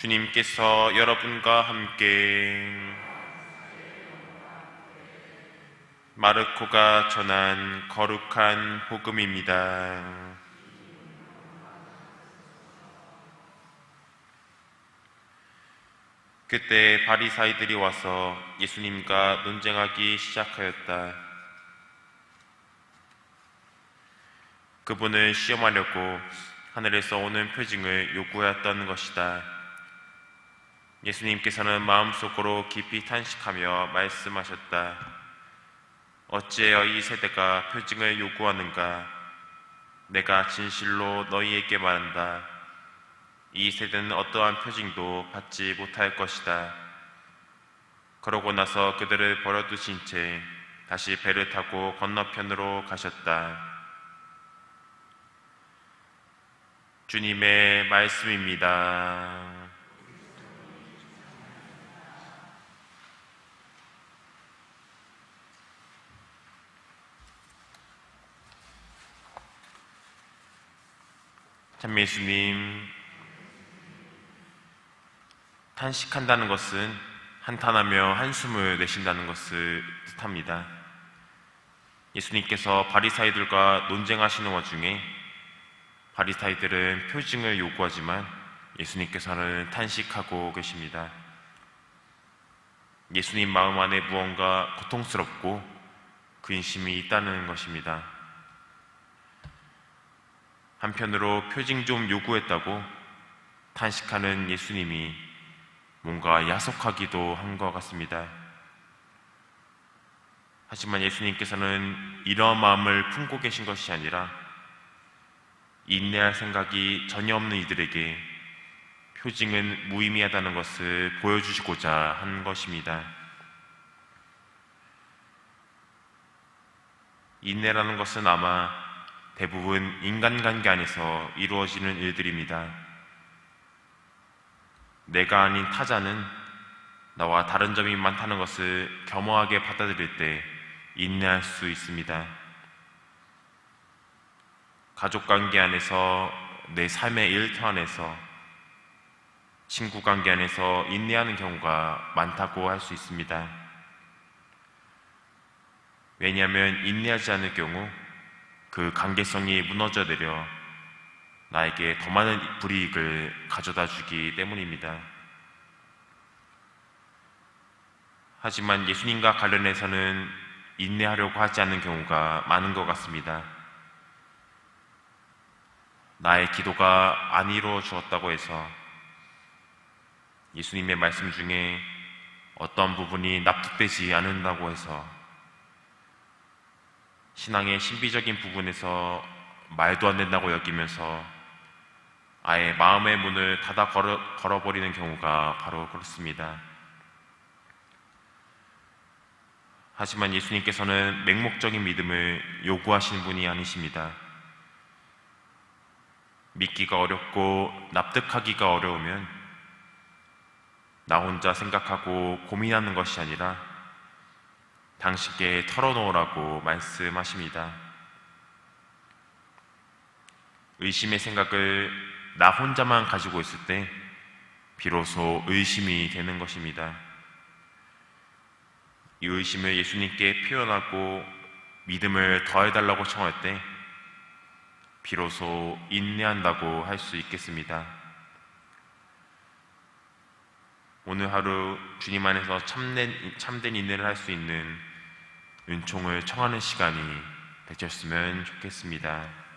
주님께서 여러분과 함께 마르코가 전한 거룩한 복음입니다. 그때 바리사이들이 와서 예수님과 논쟁하기 시작하였다. 그분을 시험하려고 하늘에서 오는 표징을 요구하였던 것이다. 예수님께서는 마음속으로 깊이 탄식하며 말씀하셨다. 어찌하여 이 세대가 표징을 요구하는가? 내가 진실로 너희에게 말한다. 이 세대는 어떠한 표징도 받지 못할 것이다. 그러고 나서 그들을 버려두신 채 다시 배를 타고 건너편으로 가셨다. 주님의 말씀입니다. 참 예수님, 탄식한다는 것은 한탄하며 한숨을 내쉰다는 것을 뜻합니다. 예수님께서 바리사이들과 논쟁하시는 와중에 바리사이들은 표징을 요구하지만 예수님께서는 탄식하고 계십니다. 예수님 마음 안에 무언가 고통스럽고 근심이 있다는 것입니다. 한편으로 표징 좀 요구했다고 탄식하는 예수님이 뭔가 야속하기도 한 것 같습니다. 하지만 예수님께서는 이러한 마음을 품고 계신 것이 아니라 인내할 생각이 전혀 없는 이들에게 표징은 무의미하다는 것을 보여주시고자 한 것입니다. 인내라는 것은 아마 대부분 인간관계 안에서 이루어지는 일들입니다. 내가 아닌 타자는 나와 다른 점이 많다는 것을 겸허하게 받아들일 때 인내할 수 있습니다. 가족 관계 안에서 내 삶의 일터 안에서 친구 관계 안에서 인내하는 경우가 많다고 할 수 있습니다. 왜냐하면 인내하지 않을 경우 그 관계성이 무너져 내려 나에게 더 많은 불이익을 가져다 주기 때문입니다. 하지만 예수님과 관련해서는 인내하려고 하지 않는 경우가 많은 것 같습니다. 나의 기도가 안 이루어 주었다고 해서 예수님의 말씀 중에 어떤 부분이 납득되지 않는다고 해서 신앙의 신비적인 부분에서 말도 안 된다고 여기면서 아예 마음의 문을 닫아 걸어, 걸어버리는 경우가 바로 그렇습니다. 하지만 예수님께서는 맹목적인 믿음을 요구하시는 분이 아니십니다. 믿기가 어렵고 납득하기가 어려우면 나 혼자 생각하고 고민하는 것이 아니라 당신께 털어놓으라고 말씀하십니다. 의심의 생각을 나 혼자만 가지고 있을 때 비로소 의심이 되는 것입니다. 이 의심을 예수님께 표현하고 믿음을 더해달라고 청할 때 비로소 인내한다고 할 수 있겠습니다. 오늘 하루 주님 안에서 참된, 참된 인내를 할 수 있는 은총을 청하는 시간이 되셨으면 좋겠습니다.